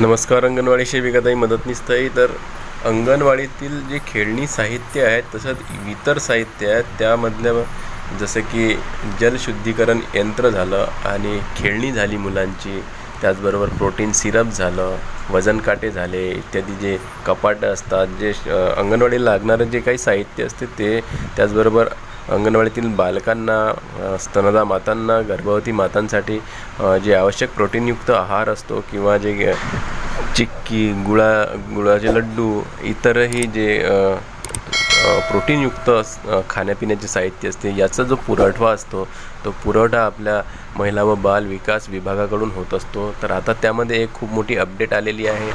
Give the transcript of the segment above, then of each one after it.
नमस्कार अंगणवाडी सेविकाताई मदतनीसताई तर अंगणवाडीतील जे खेळणी साहित्य आहेत तसंच इतर साहित्य आहेत त्यामधल्या जसं की जलशुद्धीकरण यंत्र झालं आणि खेळणी झाली मुलांची त्याचबरोबर प्रोटीन सिरप झालं वजन काटे झाले इत्यादी जे कपाटं असतात जे श- अंगणवाडीला लागणारं जे काही साहित्य असते ते त्याचबरोबर अंगणवाडीतील बालकांना स्तनदा मातांना गर्भवती मातांसाठी जे आवश्यक प्रोटीनयुक्त आहार असतो किंवा जे चिक्की गुळा गुळाचे लड्डू इतरही जे प्रोटीनयुक्त अस- खाण्यापिण्याचे साहित्य असते याचा जो पुरवठा असतो तो पुरवठा आपल्या महिला व बाल विकास विभागाकडून होत असतो. तर आता त्यामध्ये एक खूप मोठी अपडेट आलेली आहे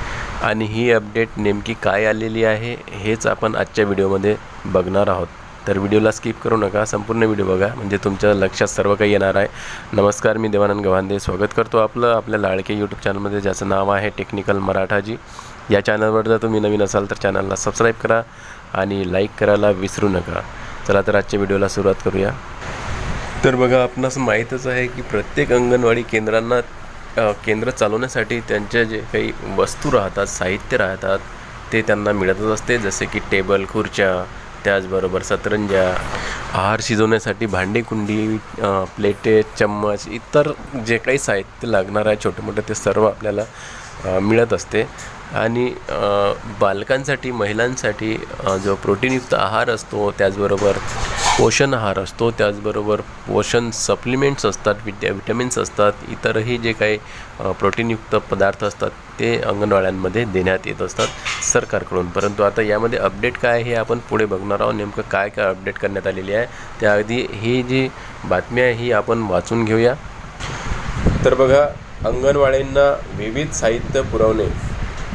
आणि ही अपडेट नेमकी काय आलेली आहे हेच आपण आजच्या व्हिडिओमध्ये बघणार आहोत. तर व्हिडिओला स्किप करू नका संपूर्ण व्हिडिओ बघा. म्हणजे तुमच्या लक्षात सर्व काही येणार आहे. नमस्कार मी देवानंद गव्हांदे. स्वागत करतो आपलं आपल्या लाडके यूट्यूब चॅनलमध्ये ज्याचं नाव आहे टेक्निकल मराठाजी. या चॅनलवर जर तुम्ही नवीन असाल तर चॅनलला सबस्क्राईब करा आणि लाईक करायला विसरू नका. चला तर आजच्या व्हिडिओला सुरुवात करूया. तर बघा आपणास माहीतच आहे की प्रत्येक अंगणवाडी केंद्रांना केंद्र चालवण्यासाठी त्यांच्या जे काही वस्तू राहतात साहित्य राहतात ते त्यांना मिळतच असते. जसे की टेबल खुर्च्या त्याचबरोबर सतरंजा आहार शिजवण्यासाठी भांडी कुंडी प्लेटे चम्मच इतर जे काही साहित्य लागणार आहे छोटे मोठे ते सर्व आपल्याला मिळत असते. आणि बालकांसाठी महिलांसाठी जो प्रोटीनयुक्त आहार असतो त्याचबरोबर पोषण आहार असतो त्याचबरोबर पोषण सप्लिमेंट्स असतात विद्या विटॅमिन्स असतात इतरही जे काही प्रोटीनयुक्त पदार्थ असतात ते अंगणवाड्यांमध्ये देण्यात येत असतात. सरकारकडून. परंतु आता यामध्ये अपडेट काय हे आपण पुढे बघणार आहोत. नेमकं काय काय अपडेट करण्यात आलेली आहे. त्याआधी ही जी बातमी आहे ही आपण वाचून घेऊया. तर बघा अंगणवाड्यांना विविध साहित्य पुरवणे.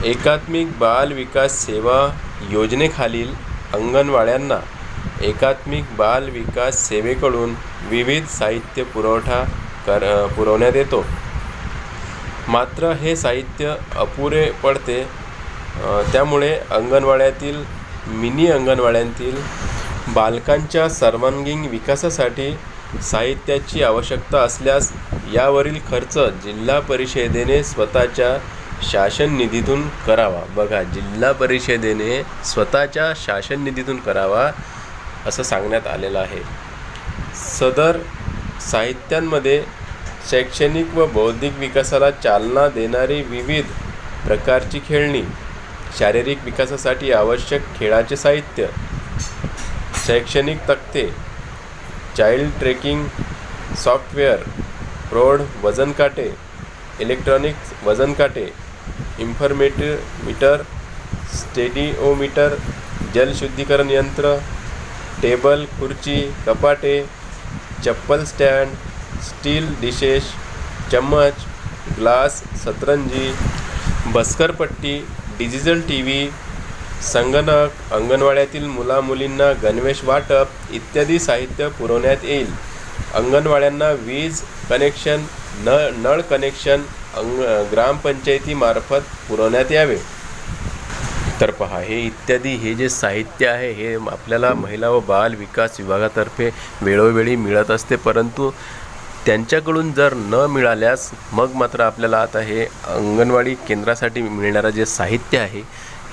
एकात्मिक बाल विकास सेवा योजनेखालील अंगणवाड्यांना एकात्मिक बाल विकास सेवेकडून विविध साहित्य पुरवठा कर पुरवण्यात येतो. मात्र हे साहित्य अपुरे पडते त्यामुळे अंगणवाड्यातील मिनी अंगणवाड्यांतील बालकांच्या सर्वांगीण विकासासाठी साहित्याची आवश्यकता असल्यास यावरील खर्च जिल्हा परिषदेने स्वतःच्या शासन निधीतून करावा. बघा जिल्हा परिषदेने स्वतःच्या शासन निधीतून करावा असं सांगण्यात आलेलं आहे. सदर साहित्यांमध्ये शैक्षणिक व बौद्धिक विकासाला चालना देणारी विविध प्रकारची खेळणी शारीरिक विकासासाठी आवश्यक खेळाचे साहित्य शैक्षणिक तक्ते चाइल्ड ट्रेकिंग सॉफ्टवेअर प्रौढ वजन काटे इलेक्ट्रॉनिक वजन काटे मीटर स्टेडिओमीटर जलशुद्धीकरण यंत्र टेबल खुर्ची कपाटे चप्पल स्टँड स्टील डिशेश चम्मच ग्लास सतरंजी बस्करपट्टी डिजिटल टी व्ही संगणक अंगणवाड्यातील मुलामुलींना गणवेश वाटप इत्यादी साहित्य पुरवण्यात येईल. अंगणवाड्यांना वीज कनेक्शन न नळ कनेक्शन अंग ग्रामपंचायतीमार्फत पुरवण्यात यावे. तर पहा हे इत्यादी हे जे साहित्य आहे हे आपल्याला महिला व बाल विकास विभागातर्फे वेळोवेळी मिळत असते परंतु त्यांच्याकडून जर न मिळाल्यास मग मात्र आपल्याला आता हे अंगणवाडी केंद्रासाठी मिळणारं जे साहित्य आहे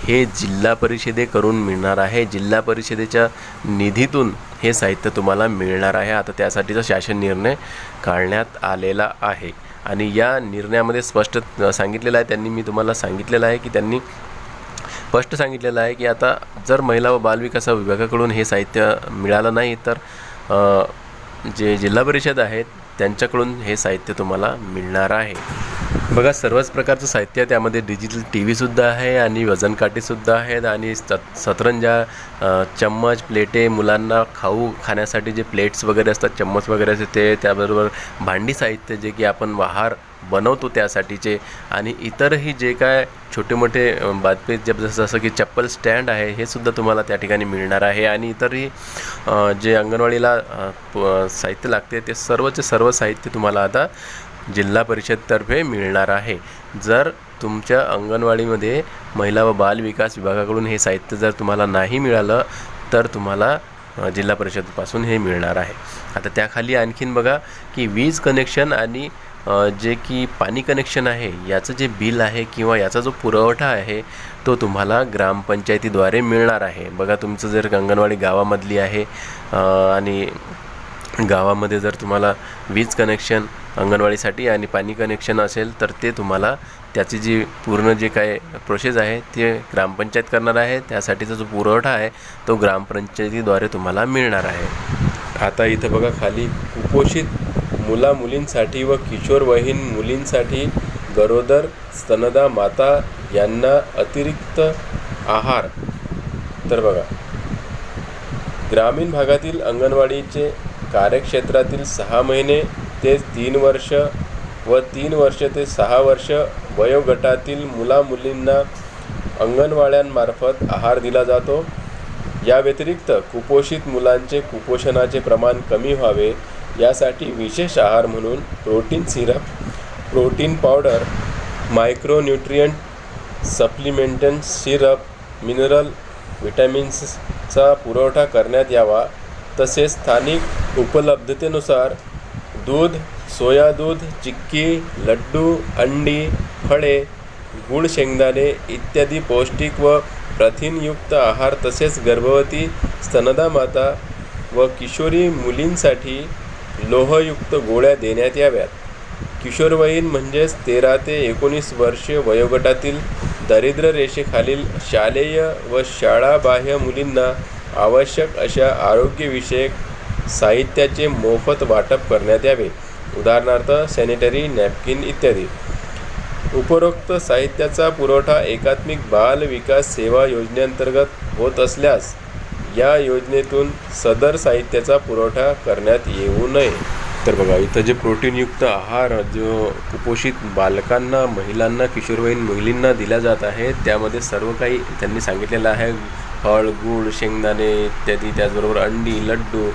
हे जिल्हा परिषदेकडून मिळणार आहे. जिल्हा परिषदेच्या निधीतून हे साहित्य तुम्हाला मिळणार आहे. आता त्यासाठीचा शासन निर्णय काढण्यात आलेला आहे. आणि या निर्णयामध्ये स्पष्ट सांगितलेलं आहे त्यांनी मी तुम्हाला सांगितलेलं आहे की त्यांनी स्पष्ट सांगितलेलं आहे की आता जर महिला व बालविकास विभागाकडून हे साहित्य मिळालं नाही तर जे जिल्हा परिषद आहेत त्यांच्याकडून हे साहित्य तुम्हाला मिळणार आहे. बघा सर्वच प्रकारचं साहित्य आहे. त्यामध्ये डिजिटल टी व्हीसुद्धा आहे आणि वजनकाटेसुद्धा आहेत आणि सत सतरंजा चम्मच प्लेटे मुलांना खाऊ खाण्यासाठी जे प्लेट्स वगैरे असतात चम्मच वगैरे असते ते त्याबरोबर भांडी साहित्य जे की आपण वाहार बनवतो त्यासाठीचे आणि इतरही जे काय छोटे मोठे बातमी जे जसं जसं की चप्पल स्टँड आहे हे सुद्धा तुम्हाला त्या ठिकाणी मिळणार आहे आणि इतरही जे अंगणवाडीला प- साहित्य लागते ते सर्वचे सर्व साहित्य तुम्हाला आता जिल्हा परिषदतर्फे मिळणार आहे. जर तुमच्या अंगणवाडीमध्ये महिला व बाल विकास विभागाकडून हे साहित्य जर तुम्हाला नाही मिळालं तर तुम्हाला जिल्हा परिषदपासून हे मिळणार आहे. आता त्याखाली आणखीन बघा की वीज कनेक्शन आणि जे की पाणी कनेक्शन आहे याचं जे बिल आहे किंवा याचा जो पुरवठा आहे तो तुम्हाला ग्रामपंचायतीद्वारे मिळणार आहे. बघा तुमचं जर अंगणवाडी गावामधली आहे आणि गावामध्ये जर तुम्हाला वीज कनेक्शन अंगणवाडीसाठी आणि पाणी कनेक्शन असेल तर ते तुम्हाला त्याची जी पूर्ण जे काय प्रोसेस आहे ते ग्रामपंचायत करणार आहे. त्यासाठीचा जो पुरवठा आहे तो ग्रामपंचायतीद्वारे तुम्हाला मिळणार आहे. आता इथं बघा खाली कुपोषित मुला मुलींसाठी व किशोरवयीन मुलींसाठी गरोदर स्तनदा माता यांना अतिरिक्त आहार. तर बघा ग्रामीण भागातील अंगणवाडीचे कार्यक्षेत्रातील सहा महिने ते तीन वर्ष व तीन वर्ष ते सहा वर्ष वयोगटातील मुलामुलींना अंगणवाड्यांमार्फत आहार दिला जातो. या व्यतिरिक्त कुपोषित मुलांचे कुपोषणाचे प्रमाण कमी व्हावे यासाठी विशेष आहार म्हणून protein syrup protein powder micronutrient सप्लिमेंटन syrup mineral विटॅमिन्सचा पुरवठा करण्यात यावा. तसेच स्थानिक उपलब्धतेनुसार दूध सोया दूध चिक्की लड्डू अंडी फळे गुळ शेंगदाणे इत्यादी पौष्टिक व प्रथिनयुक्त आहार तसेच गर्भवती स्तनदा माता व किशोरी मुलींसाठी लोहयुक्त गोळ्या देण्यात याव्यात. किशोरवयीन म्हणजेच तेरा ते एकोणीस वर्ष वयोगटातील दारिद्र्य रेषेखालील शालेय व शाळाबाह्य मुलींना आवश्यक अशा आरोग्यविषयक साहित्याचे मोफत वाटप करण्यात यावे. उदाहरणार्थ सॅनिटरी नॅपकिन इत्यादी. उपरोक्त साहित्याचा पुरवठा एकात्मिक बाल विकास सेवा योजनेअंतर्गत होत असल्यास या योजनेतून सदर साहित्याचा पुरवठा करण्यात येऊ नये. तर बघा इथं जे प्रोटीनयुक्त आहार जो कुपोषित बालकांना महिलांना किशोरवयीन मुलींना दिला जात आहे त्यामध्ये सर्व काही त्यांनी सांगितलेलं आहे. फळ गूळ शेंगदाणे इत्यादी त्याचबरोबर अंडी लड्डू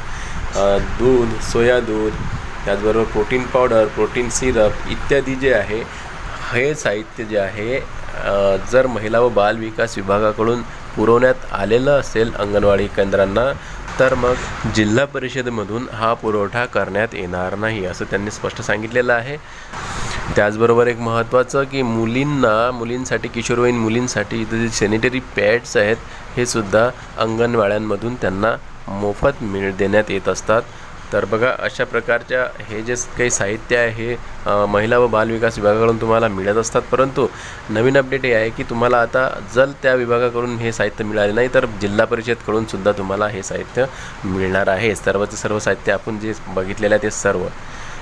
दूध सोया दूध त्याचबरोबर प्रोटीन पावडर प्रोटीन सिरप इत्यादी जे आहे हे साहित्य जे आहे जर महिला व बाल विकास विभागाकडून पुरवण्यात आलेलं असेल अंगणवाडी केंद्रांना तर मग जिल्हा परिषदेमधून हा पुरवठा करण्यात येणार नाही असं त्यांनी स्पष्ट सांगितलेलं आहे. त्याचबरोबर एक महत्त्वाचं की मुलींना मुलींसाठी किशोरवयीन मुलींसाठी इथं जे सॅनिटरी पॅड्स आहेत हे सुद्धा अंगणवाड्यांमधून त्यांना मोफत मिळ देण्यात येत असतात. तर बघा अशा प्रकारच्या हे जे काही साहित्य आहे हे महिला व बालविकास विभागाकडून तुम्हाला मिळत असतात. परंतु नवीन अपडेट हे आहे की तुम्हाला आता जर त्या विभागाकडून हे साहित्य मिळाले नाही तर जिल्हा परिषदकडून सुद्धा तुम्हाला हे साहित्य मिळणार आहे. सर्वचं सर्व साहित्य आपण जे बघितलेलं आहे ते सर्व.